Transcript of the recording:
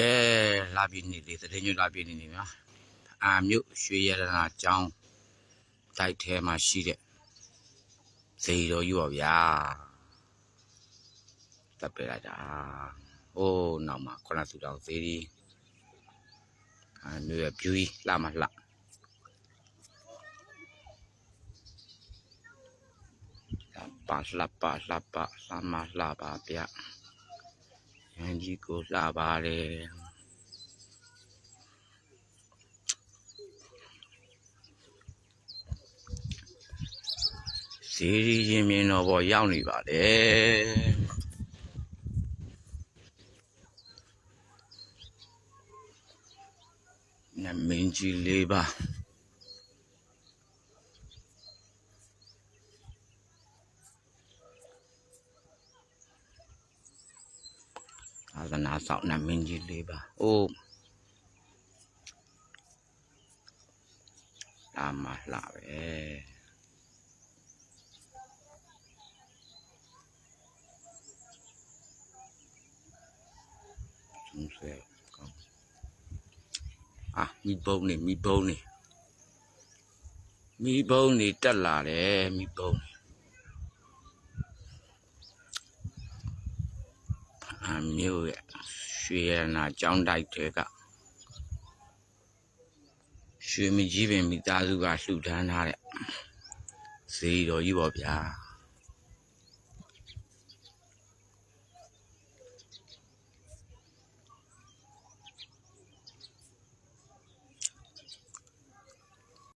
ကဲလာပြီနေလေသတင်းညွှန်လာပြီနေနေနော်အာမြို့ရွှေရတနာကျောင်းတိုက်ထဲမှာရှိတဲ့ဇေယီတော်ကြီးပါဗျာတပ်ပေးလိုက်တာဟိုးနောက်မှာခုနစုတော်ဇေဒီအာမြို့ရဲ့ view ကြီးလှမလှလှပါလှပါလှပါလှမလှပါဗျာ ရန်ကြီးကိုလှပါလေစီရီချင်းမြင်တော့ဘောရောက်နေပါလေနမင်းကြီးလေးပါသာသနာဆောင်နမင်းကြီးလေးပါ အိုးလာမလှပဲသုံးဆယ်ကောင်းအာမိဘုံနေမိဘုံနေမိဘုံနေတက်လာတယ်မိဘုံနေ အမျိုးရဲ့ရွှေရနာကျောင်းတိုက်တွေကရွှေမကြီးပင်မိသားစုကလှူဒန်းထားတဲ့ဈေးတော်ကြီးပေါ့ဗျာ